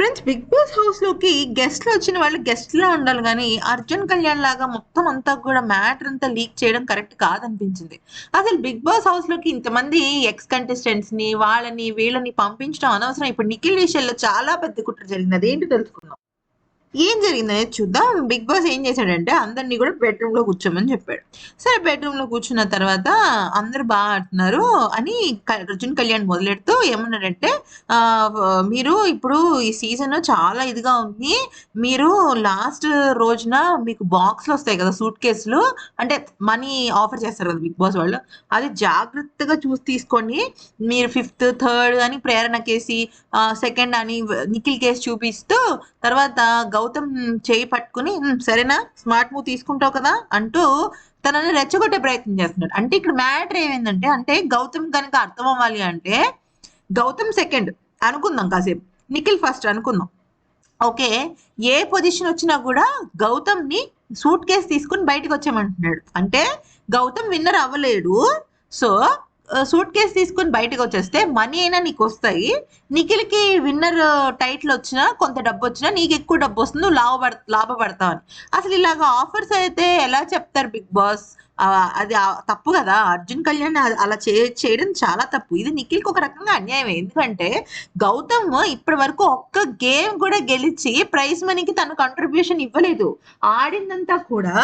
Friends big boss హౌస్లోకి గెస్ట్లు వచ్చిన వాళ్ళు గెస్ట్లా ఉండాలి కానీ అర్జున్ కళ్యాణ్ లాగా మొత్తం అంతా కూడా మ్యాటర్ అంతా లీక్ చేయడం కరెక్ట్ కాదనిపించింది. అసలు బిగ్ బాస్ హౌస్లోకి ఇంతమంది ఎక్స్ కంటెస్టెంట్స్ని వాళ్ళని వీళ్ళని పంపించడం అనవసరం. ఇప్పుడు నిఖిల్ విషయంలో చాలా పెద్ద కుట్ర జరిగింది. అదేంటి తెలుసుకుందాం. ఏం జరిగిందనేది చూద్దాం. బిగ్ బాస్ ఏం చేశాడంటే అందరినీ కూడా బెడ్రూమ్లో కూర్చోమని చెప్పాడు. సరే బెడ్రూమ్లో కూర్చున్న తర్వాత అందరు బాగా ఆడుతున్నారు అని క- అర్జున్ కళ్యాణ్ మొదలెడుతూ ఏమన్నాడంటే మీరు ఇప్పుడు ఈ సీజన్ చాలా ఇదిగా ఉంది. మీరు లాస్ట్ రోజున మీకు బాక్స్లు వస్తాయి కదా సూట్ కేసులు అంటే మనీ ఆఫర్ చేస్తారు కదా బిగ్ బాస్ వాళ్ళు. అది జాగ్రత్తగా చూసి తీసుకోండి మీరు ఫిఫ్త్ థర్డ్ అని ప్రేరణ కేసి సెకండ్ అని నిఖిల్ కేసు చూపిస్తూ తర్వాత గౌతమ్ చేయి పట్టుకుని సరేనా స్మార్ట్ మూవ్ తీసుకుంటావు కదా అంటూ తనని రెచ్చగొట్టే ప్రయత్నం చేస్తున్నాడు. అంటే ఇక్కడ మ్యాటర్ ఏమైందంటే అంటే గౌతమ్ కనుక అర్థం అవ్వాలి అంటే గౌతమ్ సెకండ్ అనుకుందాం కాసేపు. నిఖిల్ ఫస్ట్ అనుకుందాం. ఓకే ఏ పొజిషన్ వచ్చినా కూడా గౌతమ్ని సూట్ కేసు తీసుకుని బయటకు వచ్చామంటున్నాడు అంటే గౌతమ్ విన్నర్ అవ్వలేడు. సో సూట్ కేసు తీసుకుని బయటకు వచ్చేస్తే మనీ అయినా నీకు వస్తాయి. నిఖిల్కి విన్నర్ టైటిల్ వచ్చినా కొంత డబ్బు వచ్చినా నీకు ఎక్కువ డబ్బు వస్తుంది నువ్వు లాభపడ లాభపడతావు అని. అసలు ఇలాగ ఆఫర్స్ అయితే ఎలా చెప్తారు బిగ్ బాస్? అది తప్పు కదా. అర్జున్ కళ్యాణ్ అలా చే చేయడం చాలా తప్పు. ఇది నిఖిల్కి ఒక రకంగా అన్యాయం ఎందుకంటే గౌతమ్ ఇప్పటి వరకు ఒక్క గేమ్ కూడా గెలిచి ప్రైజ్ మనీకి తన కంట్రిబ్యూషన్ ఇవ్వలేదు. ఆడిందంతా కూడా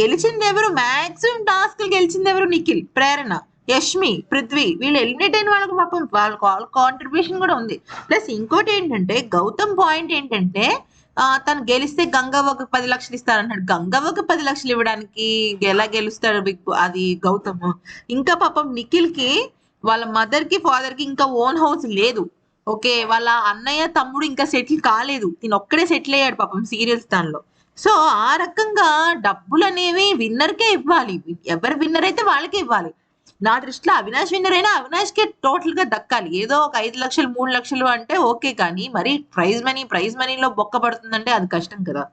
గెలిచింది ఎవరు మాక్సిమం టాస్క్ గెలిచింది ఎవరు నిఖిల్ ప్రేరణ యష్మి పృథ్వీ. వీళ్ళు ఎలిమినేట్ అయిన వాళ్ళకి పాపం వాళ్ళ కాంట్రిబ్యూషన్ కూడా ఉంది. ప్లస్ ఇంకోటి ఏంటంటే గౌతమ్ పాయింట్ ఏంటంటే తను గెలిస్తే గంగవ్వకు పది లక్షలు ఇస్తారన్నాడు. గంగవ్వకు పది లక్షలు ఇవ్వడానికి ఎలా గెలుస్తాడు బిగ్ అది గౌతమ్. ఇంకా పాపం నిఖిల్కి వాళ్ళ మదర్కి ఫాదర్కి ఇంకా ఓన్ హౌస్ లేదు. ఓకే వాళ్ళ అన్నయ్య తమ్ముడు ఇంకా సెటిల్ కాలేదు. ఈయన ఒక్కడే సెటిల్ అయ్యాడు పాపం సీరియల్స్ దానిలో. సో ఆ రకంగా డబ్బులు అనేవి విన్నర్ కే ఇవ్వాలి. ఎవరు విన్నర్ అయితే వాళ్ళకే ఇవ్వాలి. నా దృష్టిలో అవినాష్ విన్నర్ అయినా అవినాష్ కే టోటల్గా దక్కాలి. ఏదో ఒక ఐదు లక్షలు మూడు లక్షలు అంటే ఓకే కానీ మరి ప్రైజ్ మనీ ప్రైజ్ మనీలో బొక్క పడుతుందంటే అది కష్టం కదా.